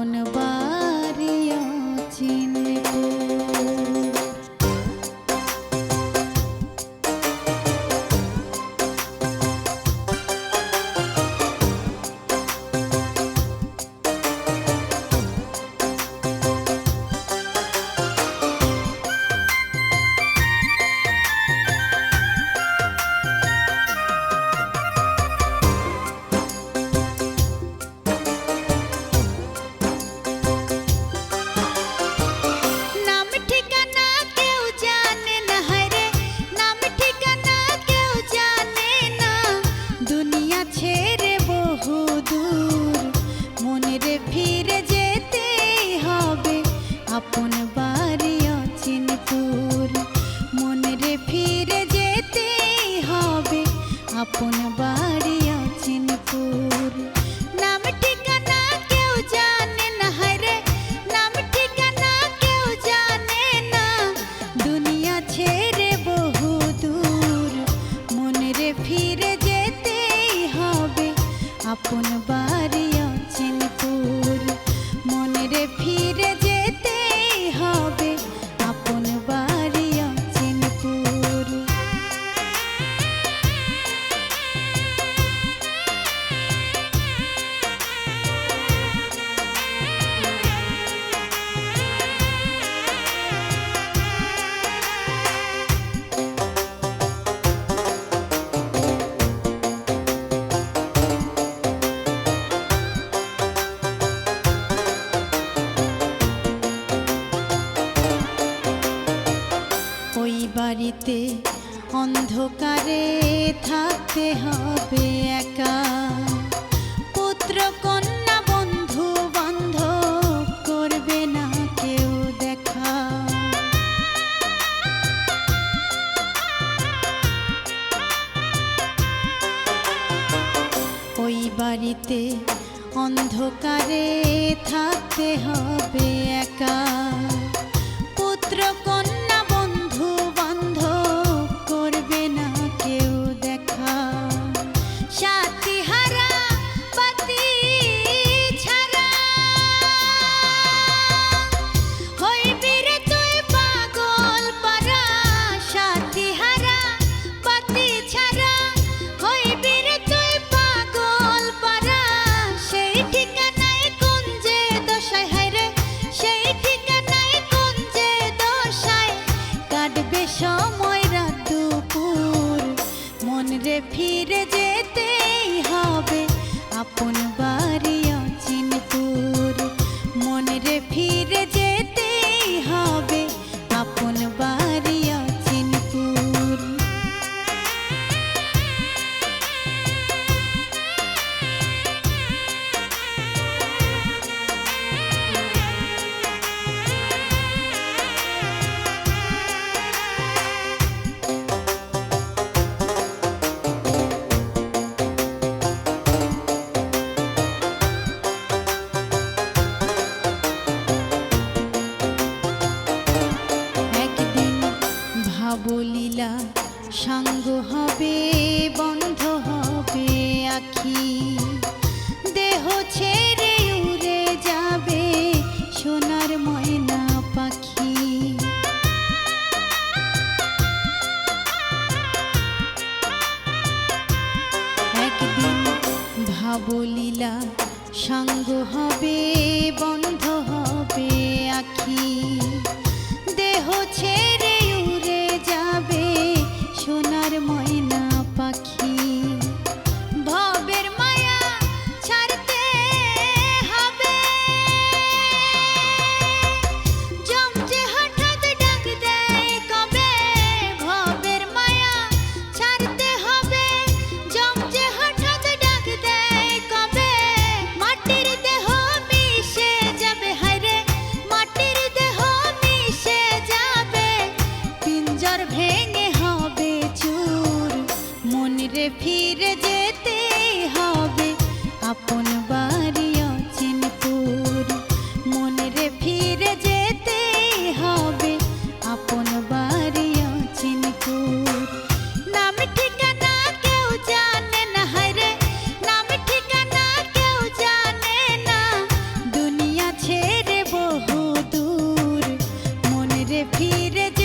মন বা আপন বা বাড়িতে অন্ধকারে থাকতে হবে একা। পুত্র, কন্যা, বন্ধু, বান্ধব করবে না কেউ দেখা। ওই বাড়িতে অন্ধকারে থাকতে হবে একা। ফিরে যেতেই হবে আপন বাড়ি বলিলা, সাঙ্গ হবে, বন্ধ হবে আখি। দেহ ছেড়ে উড়ে যাবে সোনার ময়না পাখি। একদিন ভাবলীলা, সাঙ্গ হবে, বন্ধ হবে আখি। দেহ ছেড়ে ফিরে